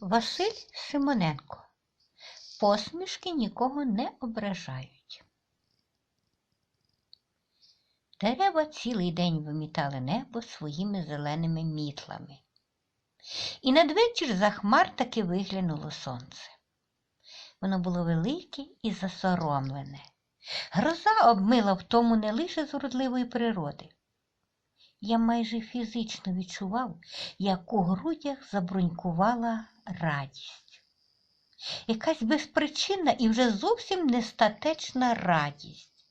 Василь Симоненко. Посмішки нікого не ображають. Дерева цілий день вимітали небо своїми зеленими мітлами. І надвечір за хмар таки виглянуло сонце. Воно було велике і засоромлене. Гроза обмила в тому не лише зродливої природи. Я майже фізично відчував, як у грудях забрунькувала радість. Якась безпричинна і вже зовсім нестатечна радість.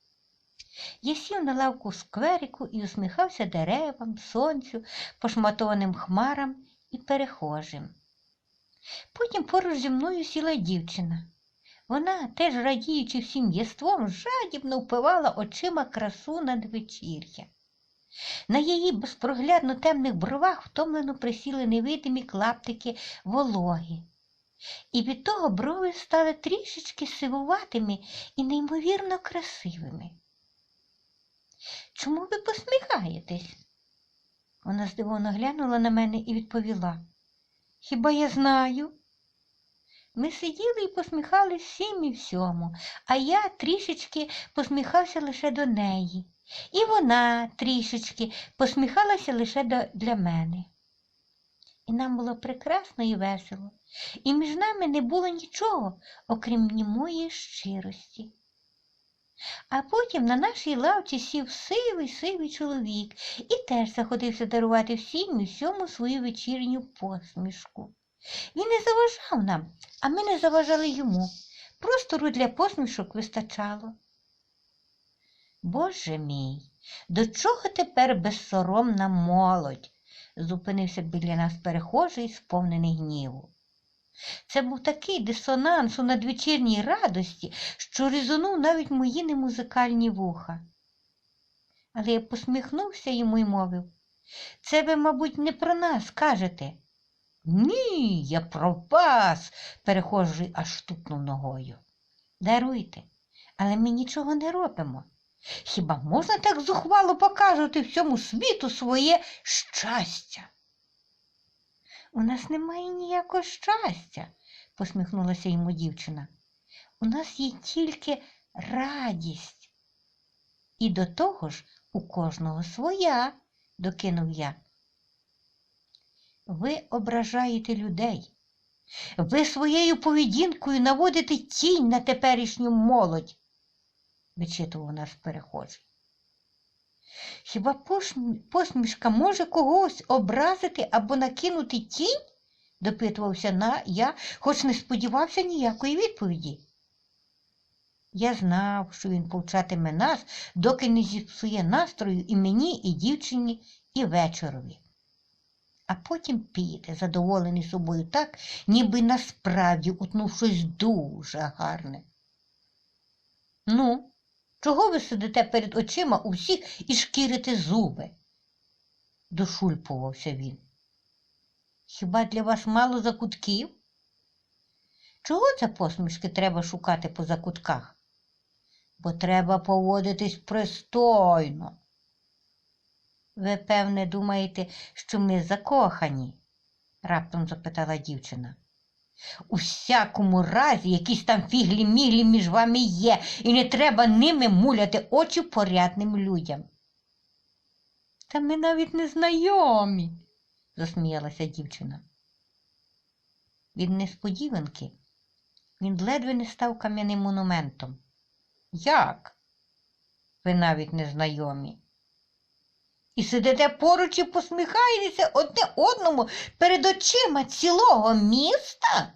Я сів на лавку скверику і усміхався деревам, сонцю, пошматованим хмарам і перехожим. Потім поруч зі мною сіла дівчина. Вона, теж радіючи всім єством, жадібно впивала очима красу надвечір'я. На її безпроглядно темних бровах втомлено присіли невидимі клаптики вологи. І від того брови стали трішечки сивуватими і неймовірно красивими. Чому ви посміхаєтесь? Вона здивовано глянула на мене і відповіла. Хіба я знаю? Ми сиділи і посміхались всім і всьому, а я трішечки посміхався лише до неї. І вона трішечки посміхалася лише для мене. І нам було прекрасно і весело, і між нами не було нічого, окрім німої щирості. А потім на нашій лавці сів сивий сивий чоловік і теж заходився дарувати всім і всьому свою вечірню посмішку. Він не заважав нам, а ми не заважали йому. Простору для посмішок вистачало. Боже мій, до чого тепер безсоромна молодь? зупинився біля нас перехожий, сповнений гніву. Це був такий дисонанс у надвечірній радості, що різонув навіть мої немузикальні вуха. Але я посміхнувся йому й мовив це ви, мабуть, не про нас кажете. Ні, я про вас, перехожий аж стукнув ногою. Даруйте, але ми нічого не робимо. Хіба можна так зухвало показувати всьому світу своє щастя? У нас немає ніякого щастя, посміхнулася йому дівчина. У нас є тільки радість. І до того ж у кожного своя, докинув я. Ви ображаєте людей. Ви своєю поведінкою наводите тінь на теперішню молодь, вичитував нас перехожий. Хіба посмішка може когось образити або накинути тінь? допитувався на я, хоч не сподівався ніякої відповіді. Я знав, що він повчатиме нас, доки не зіпсує настрою і мені, і дівчині, і вечорові. А потім піде, задоволений собою так, ніби насправді утнув щось дуже гарне. Ну, чого ви сидите перед очима у всіх і шкірите зуби? дошульпувався він. Хіба для вас мало закутків? Чого це посмішки треба шукати по закутках? Бо треба поводитись пристойно. Ви, певне, думаєте, що ми закохані? раптом запитала дівчина. У всякому разі, якісь там фіглі-міглі між вами є, і не треба ними муляти очі порядним людям. Та ми навіть не знайомі, засміялася дівчина. Від несподіванки він ледве не став кам'яним монументом. Як? Ви навіть не знайомі. І сидите поруч і посміхаєтеся одне одному перед очима цілого міста?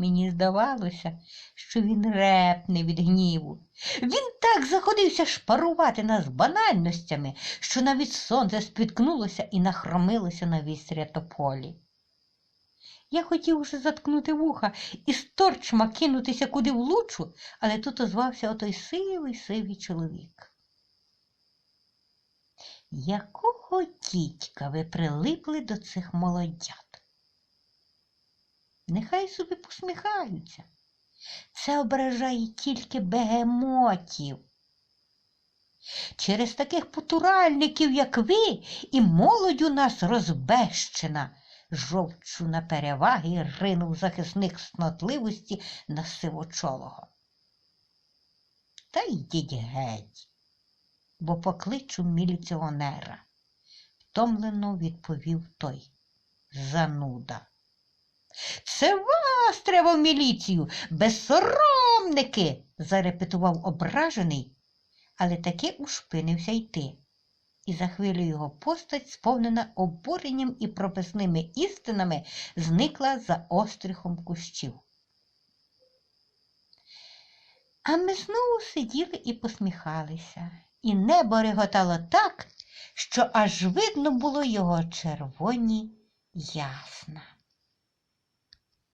Мені здавалося, що він репне від гніву. Він так заходився шпарувати нас банальностями, що навіть сонце спіткнулося і нахромилося на вістря тополі. Я хотів уже заткнути вуха і з торчма кинутися куди влучу, але тут озвався отой сивий сивий чоловік. Якого дідька ви прилипли до цих молодят? Нехай собі посміхаються. Це ображає тільки бегемотів. Через таких потуральників, як ви, і молодь у нас розбещена, жовчу на переваги ринув захисник снотливості на сивочолого. Та йдіть геть, бо покличу міліціонера, втомлено відповів той. Зануда. Це вас треба в міліцію, безсоромники, зарепетував ображений, але таки ушпинився йти. І за хвилю його постать, сповнена обуренням і прописними істинами, зникла за острихом кущів. А ми знову сиділи і посміхалися, і небо реготало так, що аж видно було його червоні ясна.